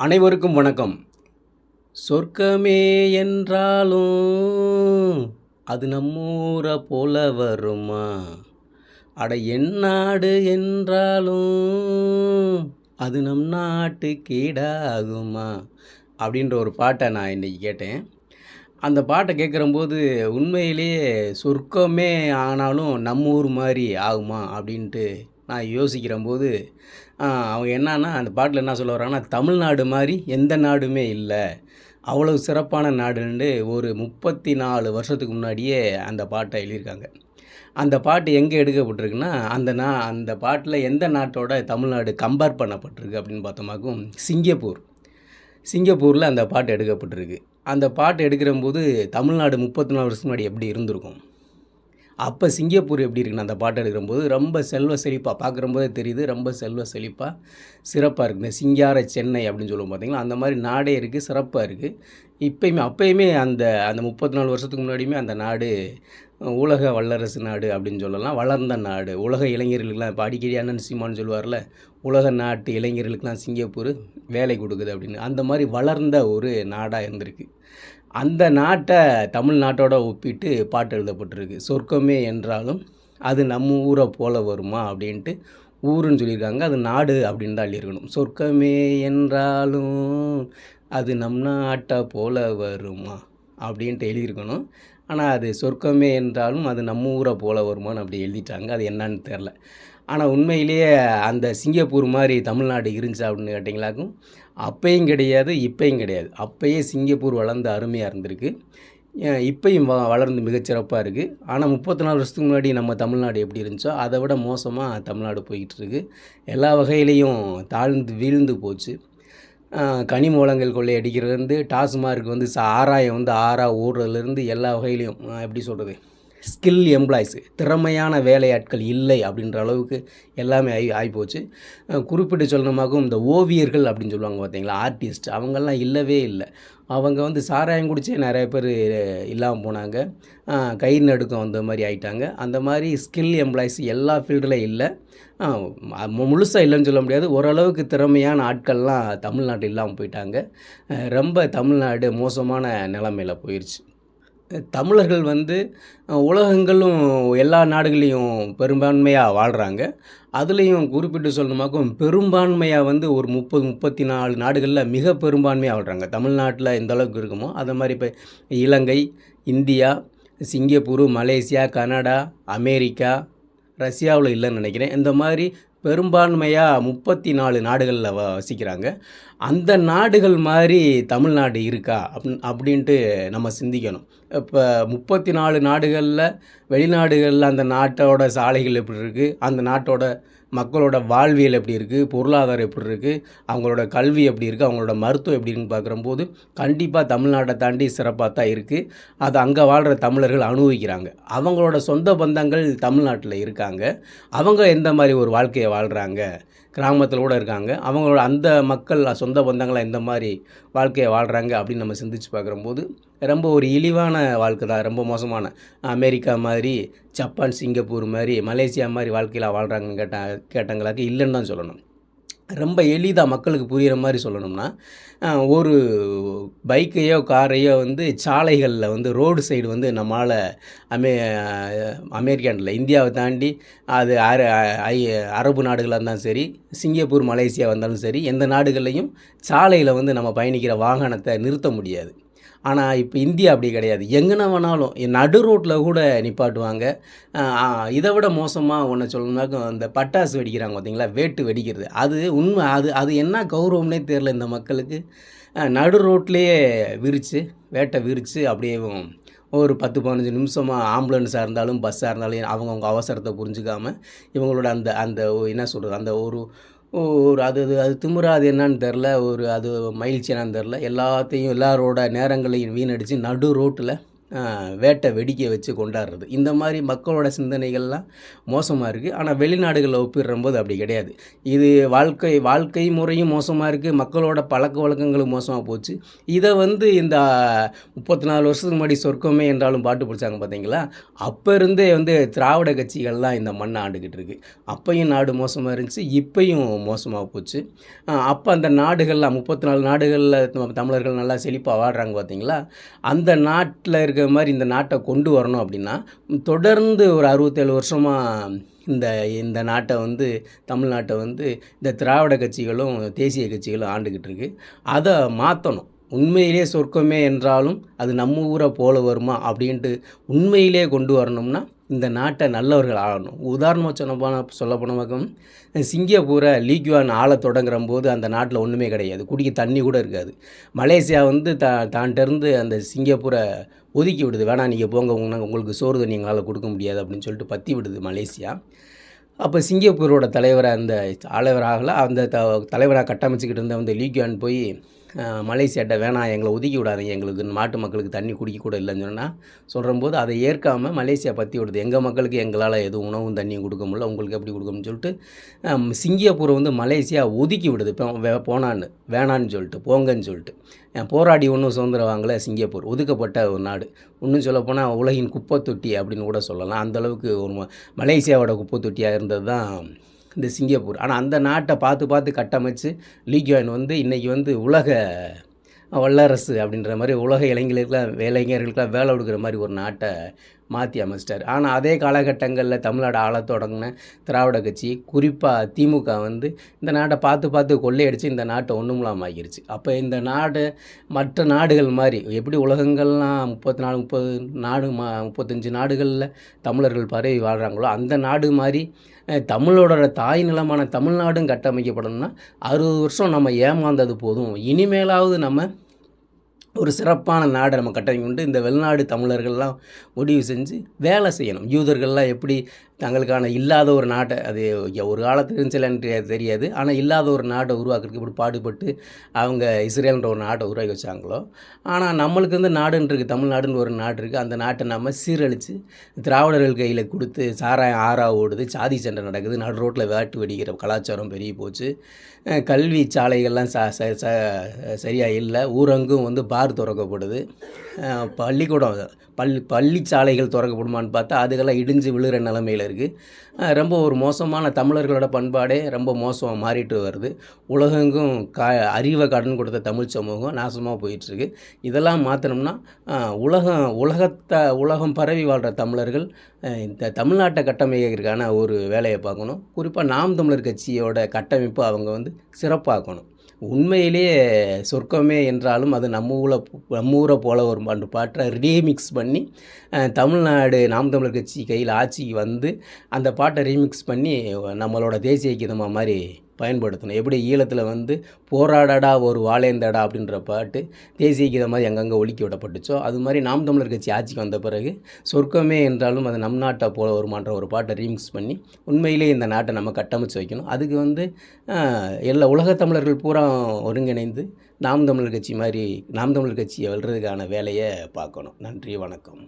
அனைவருக்கும் வணக்கம். சொர்க்கமே என்றாலும் அது நம்மூரை போல வருமா? அட என்னாடு என்றாலும் அது நம் நாட்டு கீடாகுமா அப்படின்ற ஒரு பாட்டை நான் இன்றைக்கி கேட்டேன். அந்த பாட்டை கேட்குறம்போது உண்மையிலேயே சொர்க்கமே ஆனாலும் நம்ம ஊர் மாதிரி ஆகுமா அப்படின்ட்டு நான் யோசிக்கிறம்போது அவங்க என்னன்னா அந்த பாட்டில் என்ன சொல்ல வர்றாங்கன்னா தமிழ்நாடு மாதிரி எந்த நாடுமே இல்லை. அவ்வளவு சிறப்பான நாடுன்னு ஒரு முப்பத்தி நாலு வருஷத்துக்கு முன்னாடியே அந்த பாட்டை எழுதியிருக்காங்க. அந்த பாட்டு எங்கே எடுக்கப்பட்டிருக்குன்னா அந்த நா அந்த பாட்டில் எந்த நாட்டோட தமிழ்நாடு கம்பேர் பண்ணப்பட்டிருக்கு அப்படின்னு பார்த்தோமாக்கும் சிங்கப்பூர். சிங்கப்பூரில் அந்த பாட்டு எடுக்கப்பட்டிருக்கு. அந்த பாட்டு எடுக்கிறம்போது தமிழ்நாடு முப்பத்தி நாலு வருஷத்துக்கு முன்னாடி எப்படி இருந்திருக்கும்? அப்போ சிங்கப்பூர் எப்படி இருக்குன்னு அந்த பாட்டு எடுக்கிறம்போது ரொம்ப செல்வ செழிப்பாக பார்க்குறம்போதே தெரியுது ரொம்ப செல்வ செழிப்பாக சிறப்பாக இருக்குது இந்த சிங்கார சென்னை அப்படின்னு சொல்லுவோம் பார்த்திங்களா? அந்த மாதிரி நாடே இருக்குது சிறப்பாக இருக்குது இப்போயுமே அப்போயுமே அந்த அந்த முப்பத்தி நாலு வருஷத்துக்கு முன்னாடியுமே அந்த நாடு உலக வல்லரசு நாடு அப்படின்னு சொல்லலாம். வளர்ந்த நாடு. உலக இளைஞர்களுக்கெல்லாம் இப்போ அடிக்கடி அண்ணன் சீமான்னு சொல்லுவார்ல உலக நாட்டு இளைஞர்களுக்கெலாம் சிங்கப்பூர் வேலை கொடுக்குது அப்படின்னு. அந்த மாதிரி வளர்ந்த ஒரு நாடாக இருந்திருக்கு. அந்த நாட்டை தமிழ்நாட்டோட ஒப்பிட்டு பாட்டு எழுதப்பட்டிருக்கு. சொர்க்கமே என்றாலும் அது நம்ம ஊரை போல வருமா அப்படின்ட்டு ஊருன்னு சொல்லியிருக்காங்க. அது நாடு அப்படின்னு தான் எழுதியிருக்கணும். சொர்க்கமே என்றாலும் அது நம் நாட்டை போல வருமா? அப்படின்ட்டு எழுதியிருக்கணும். ஆனால் அது சொர்க்கமே என்றாலும் அது நம்ம ஊரை போல வருமான்னு அப்படி எழுதிட்டாங்க. அது என்னன்னு தெரில ஆனால் உண்மையிலேயே அந்த சிங்கப்பூர் மாதிரி தமிழ்நாடு இருந்துச்சு அப்படின்னு கேட்டிங்களாக்கும் அப்பையும் கிடையாது இப்பையும் கிடையாது. அப்பயே சிங்கப்பூர் வளர்ந்து அருமையாக இருந்திருக்கு. இப்பையும் வ வளர்ந்து மிகச்சிறப்பாக இருக்குது ஆனால் முப்பத்தி நாலு வருஷத்துக்கு முன்னாடி நம்ம தமிழ்நாடு எப்படி இருந்துச்சோ அதை விட மோசமாக தமிழ்நாடு போய்கிட்டு இருக்குது எல்லா வகையிலையும் தாழ்ந்து வீழ்ந்து போச்சு. கனிம வளங்கள் கொள்ளையடிக்கிறதுலேருந்து டாஸ்மார்க் வந்து சாராயம் வந்து ஆறாக ஓடுறதுலேருந்து எல்லா வகையிலையும் எப்படி சொல்கிறது ஸ்கில் எம்ப்ளாய்ஸு திறமையான வேலையாட்கள் இல்லை அப்படின்ற அளவுக்கு எல்லாமே ஆகி ஆகிப்போச்சு குறிப்பிட்டு சொல்லணுமாக்கும் இந்த ஓவியர்கள் அப்படின்னு சொல்லுவாங்க பார்த்தீங்களா ஆர்டிஸ்ட் அவங்கெல்லாம் இல்லவே இல்லை. அவங்க வந்து சாராயம் குடிச்சே நிறைய பேர் இல்லாமல் போனாங்க. கை நடுக்கம் அந்த மாதிரி ஆயிட்டாங்க. அந்த மாதிரி ஸ்கில் எம்ப்ளாய்ஸ் எல்லா ஃபீல்டில் இல்லை. முழுசாக இல்லைன்னு சொல்ல முடியாது. ஓரளவுக்கு திறமையான ஆட்கள்லாம் தமிழ்நாட்டில் இல்லாமல் போயிட்டாங்க. ரொம்ப தமிழ்நாடு மோசமான நிலமையில் போயிடுச்சு தமிழர்கள் வந்து உலகங்களும் எல்லா நாடுகள்லேயும் பெரும்பான்மையாக வாழ்கிறாங்க அதுலேயும் குறிப்பிட்டு சொல்லணுமாக்கும் பெரும்பான்மையாக வந்து ஒரு முப்பது முப்பத்தி நாலு நாடுகளில் மிக பெரும்பான்மையாக வாழ்கிறாங்க தமிழ்நாட்டில் எந்த அளவுக்கு இருக்குமோ அதை மாதிரி இப்போ Ilankai India Singapore Malaysia Canada America ரஷ்யாவில் இல்லைன்னு நினைக்கிறேன். இந்த மாதிரி பெரும்பான்மையாக முப்பத்தி நாலு நாடுகளில் வசிக்கிறாங்க. அந்த நாடுகள் மாதிரி தமிழ்நாடு இருக்கா? அப் அப்படின்ட்டு நம்ம சிந்திக்கணும். இப்போ முப்பத்தி நாலு நாடுகளில் வெளிநாடுகளில் அந்த நாட்டோட சாலைகள் எப்படி இருக்குது அந்த நாட்டோட மக்களோட வாழ்வியல் எப்படி இருக்குது பொருளாதாரம் எப்படி இருக்குது அவங்களோட கல்வி எப்படி இருக்குது அவங்களோட மருத்துவம் எப்படி இருக்குன்னு பார்க்குறம்போது கண்டிப்பாக தமிழ்நாட்டை தாண்டி சிறப்பாக தான் இருக்குது அது அங்கே வாழ்கிற தமிழர்கள் அனுபவிக்கிறாங்க. அவங்களோட சொந்த பந்தங்கள் தமிழ்நாட்டில் இருக்காங்க. அவங்க எந்த மாதிரி ஒரு வாழ்க்கையை வாழ்கிறாங்க கிராமத்தில் கூட இருக்காங்க. அவங்களோட அந்த மக்கள் சொந்த சொந்த பந்தங்களாக இந்த மாதிரி வாழ்க்கையை வாழ்கிறாங்க அப்படின்னு நம்ம சிந்திச்சு பார்க்குறம்போது ரொம்ப ஒரு இழிவான வாழ்க்கை தான் ரொம்ப மோசமான. அமெரிக்கா மாதிரி ஜப்பான் சிங்கப்பூர் மாதிரி மலேசியா மாதிரி வாழ்க்கையில் வாழ்கிறாங்கன்னு கேட்ட கேட்டங்களாக்கு இல்லைன்னு தான் சொல்லணும். ரொம்ப எளிதாக மக்களுக்கு புரிகிற மாதிரி சொல்லணும்னா ஒரு பைக்கையோ காரையோ வந்து சாலைகளில் வந்து ரோடு சைடு வந்து நம்மளால் அமே அமெரிக்காண்டில் இந்தியாவை தாண்டி அது அர ஐ அரபு நாடுகளாக இருந்தாலும் சரி சிங்கப்பூர் மலேசியா வந்தாலும் சரி எந்த நாடுகள்லையும் சாலையில் வந்து நம்ம பயணிக்கிற வாகனத்தை நிறுத்த முடியாது. ஆனால் இப்போ இந்தியா அப்படி கிடையாது. எங்கன வேணாலும் நடு ரோட்டில் கூட நிப்பாட்டுவாங்க. இதை விட மோசமாக ஒன்று சொல்லணும்னாக்க அந்த பட்டாசு வெடிக்கிறாங்க பார்த்தீங்களா வேட்டு வெடிக்கிறது. அது உண்மை. அது அது என்ன கௌரவம்னே தெரில இந்த மக்களுக்கு. நடு ரோட்லேயே விரித்து வேட்டை விரித்து அப்படியே ஒரு பத்து பதினஞ்சு நிமிஷமாக ஆம்புலன்ஸாக இருந்தாலும் பஸ்ஸாக இருந்தாலும் அவங்கவுங்க அவசரத்தை புரிஞ்சுக்காமல் இவங்களோட அந்த அந்த என்ன சொல்கிறது அந்த ஒரு ஒரு அது அது அது திமுறா அது என்னன்னு தெரில. ஒரு அது மகிழ்ச்சி என்னன்னு தெரில. எல்லாத்தையும் எல்லாரோட நேரங்களையும் வீணடித்து நடு ரோட்டில் வேட்டை வெடிக்க வச்சு கொண்டாடுறது. இந்த மாதிரி மக்களோட சிந்தனைகள்லாம் மோசமாக இருக்குது ஆனால் வெளிநாடுகளில் ஒப்பிடுறம்போது அப்படி கிடையாது. இது வாழ்க்கை வாழ்க்கை முறையும் மோசமாக இருக்குது மக்களோட பழக்க வழக்கங்களும் மோசமாக போச்சு. இதை வந்து இந்த முப்பத்தி நாலு வருஷத்துக்கு முன்னாடி சொர்க்கமே என்றாலும் பாட்டு பிடிச்சாங்க பார்த்தீங்களா அப்போ இருந்தே வந்து திராவிட கட்சிகள்லாம் இந்த மண்ணை ஆண்டுக்கிட்டு இருக்குது அப்பையும் நாடு மோசமாக இருந்துச்சு. இப்பையும் மோசமாக போச்சு. அப்போ அந்த நாடுகள்லாம் முப்பத்தி நாலு நாடுகளில் தமிழர்கள் நல்லா செழிப்பாக வாடுறாங்க பார்த்தீங்களா அந்த நாட்டில் இருக்கிற மாதிரி இந்த நாட்டை கொண்டு வரணும் அப்படின்னா தொடர்ந்து ஒரு அறுபத்தேழு வருஷமாக இந்த இந்த நாட்டை வந்து தமிழ்நாட்டை வந்து இந்த திராவிட கட்சிகளும் தேசிய கட்சிகளும் ஆண்டுக்கிட்டு இருக்குது அதை மாற்றணும் உண்மையிலே சொர்க்கமே என்றாலும் அது நம்ம ஊரை போல வருமா அப்படின்ட்டு உண்மையிலே கொண்டு வரணும்னா இந்த நாட்டை நல்லவர்கள் ஆளணும் உதாரணமாக சொன்ன போன சொல்ல போனமாக்கம் சிங்கப்பூரை லீக்வான் ஆள தொடங்குற போது அந்த நாட்டில் ஒன்றுமே கிடையாது. குடிக்க தண்ணி கூட இருக்காது. மலேசியா வந்து தா தான்கிட்டருந்து அந்த சிங்கப்பூரை ஒதுக்கி விடுது. வேணாம் நீங்கள் போங்க. உங்க- உங்களுக்கு சோறு தண்ணி எங்களால் கொடுக்க முடியாது அப்படின்னு சொல்லிட்டு பற்றி விடுது மலேசியா. அப்போ சிங்கப்பூரோட தலைவராக அந்த தலைவராகல அந்த த தலைவராக கட்டமைச்சிக்கிட்டு இருந்த அந்த லீக்யான் போய் மலேசியாட்ட வேணாம் எங்களை ஒதுக்கி விடாதீங்க எங்களுக்கு நாட்டு மக்களுக்கு தண்ணி குடிக்க கூட இல்லைன்னு சொன்னால் சொல்கிறம்போது அதை ஏற்காமல் மலேசியா பற்றி விடுது. எங்கள் மக்களுக்கு எங்களால் எதுவும் உணவும் தண்ணியும் கொடுக்க முடியல உங்களுக்கு எப்படி கொடுக்கணும்னு சொல்லிட்டு சிங்கப்பூரை வந்து மலேசியா ஒதுக்கி விடுது. இப்போ போனான்னு வேணான்னு சொல்லிட்டு போங்கன்னு சொல்லிட்டு. போராடி ஒன்றும் சுதந்திரம் வாங்கல சிங்கப்பூர் ஒதுக்கப்பட்ட ஒரு நாடு. இன்னும் சொல்லப்போனால் உலகின் குப்பை தொட்டி அப்படின்னு கூட சொல்லலாம். அந்த அளவுக்கு ஒரு மலேசியாவோட குப்பை தொட்டியாக இருந்தது தான் இந்த சிங்கப்பூர். ஆனால் அந்த நாட்டை பார்த்து பார்த்து கட்டமைச்சு லீக்யோயின் வந்து இன்றைக்கி வந்து உலக வல்லரசு அப்படின்ற மாதிரி உலக இளைஞர்களுக்கெல்லாம் இளைஞர்களுக்கெல்லாம் வேலை கொடுக்குற மாதிரி ஒரு நாட்டை மாற்றி அமைச்சிட்டார். ஆனால் அதே காலகட்டங்களில் தமிழ்நாடு ஆள தொடங்கின திராவிட கட்சி குறிப்பாக திமுக வந்து இந்த நாட்டை பார்த்து பார்த்து கொள்ளையடிச்சு இந்த நாட்டை ஒன்றுமில்லாம ஆகிருச்சு அப்போ இந்த நாடு மற்ற நாடுகள் மாதிரி எப்படி உலகங்கள்லாம் முப்பத்தி நாலு முப்பது நாடு மா முப்பத்தஞ்சு நாடுகளில் தமிழர்கள் பரவி வாழ்கிறாங்களோ அந்த நாடு மாதிரி தமிழோட தாய் நிலமான தமிழ்நாடும் கட்டமைக்கப்படணும்னா அறுபது வருஷம் நம்ம ஏமாந்தது போதும். இனிமேலாவது நம்ம ஒரு சிறப்பான நாடை நம்ம கட்டமைக்க உண்டு. இந்த வெளிநாடு தமிழர்கள்லாம் முடிவு செஞ்சு வேலை செய்யணும். யூதர்கள்லாம் எப்படி தங்களுக்கான இல்லாத ஒரு நாட்டை அது ஒரு காலத்தில் இருந்துச்சுலன்னு தெரியாது தெரியாது. ஆனால் இல்லாத ஒரு நாட்டை உருவாக்குறதுக்கு இப்படி பாடுபட்டு அவங்க இஸ்ரேல்ன்ற ஒரு நாட்டை உருவாக்கி வச்சாங்களோ. ஆனால் நம்மளுக்கு வந்து நாடுன்னு இருக்குது தமிழ்நாடுன்னு ஒரு நாடு இருக்குது அந்த நாட்டை நம்ம சீரழித்து திராவிடர்கள் கையில் கொடுத்து சாராயம் ஆறா ஓடுது. சாதி சண்டை நடக்குது. நடு ரோட்டில் வேட்டு வெடிக்கிற கலாச்சாரம் பெரிய போச்சு. கல்வி சாலைகள்லாம் ச ச ச சரியாக இல்லை. ஊரங்கும் வந்து பா பார் திறக்கப்படுது. பள்ளிக்கூடம் பள்ளி பள்ளி சாலைகள் திறக்கப்படுமான்னு பார்த்தா அதுக்கெல்லாம் இடிஞ்சு விழுகிற நிலமையில் இருக்குது ரொம்ப ஒரு மோசமான தமிழர்களோட பண்பாடே ரொம்ப மோசமாக மாறிட்டு வருது. உலகெங்கும் கா அறிவை கடன் கொடுத்த தமிழ் சமூகம் நாசமாக போயிட்டுருக்கு. இதெல்லாம் மாற்றணும்னா உலகம் உலகத்தை உலகம் பரவி வாழ்கிற தமிழர்கள் இந்த தமிழ்நாட்டை கட்டமைக்கிறதுக்கான ஒரு வேலையை பார்க்கணும். குறிப்பாக நாம் தமிழர் கட்சியோட கட்டமைப்பு அவங்க வந்து சிறப்பாக்கணும். உண்மையிலேயே சொர்க்கமே என்றாலும் அது நம்ம ஊரை நம்ம ஊரை போல ஒரு பாட்டு பாட்டை ரீமிக்ஸ் பண்ணி தமிழ்நாடு நாம் தமிழர் கட்சி கையில் ஆட்சிக்கு வந்து அந்த பாட்டை ரீமிக்ஸ் பண்ணி நம்மளோட தேசிய கீதமாக மாதிரி பயன்படுத்தணும். எப்படி ஈழத்தில் வந்து போராடடா ஒரு வாழேந்தடா அப்படின்ற பாட்டு தேசிய கீதம் மாதிரி அங்கங்கே ஒழுக்கி விடப்பட்டுச்சோ அது மாதிரி நாம் தமிழர் கட்சி ஆட்சிக்கு வந்த பிறகு சொர்க்கமே என்றாலும் அது நம் நாட்டை போல வருமான்ற ஒரு பாட்டை ரீமிக்ஸ் பண்ணி உண்மையிலேயே இந்த நாட்டை நம்ம கட்டமைச்சு வைக்கணும். அதுக்கு வந்து எல்லா உலகத் தமிழர்கள் பூரா ஒருங்கிணைந்து நாம் தமிழர் கட்சி மாதிரி நாம் தமிழர் கட்சியை வெல்றதுக்கான வேலையை பார்க்கணும். நன்றி வணக்கம்.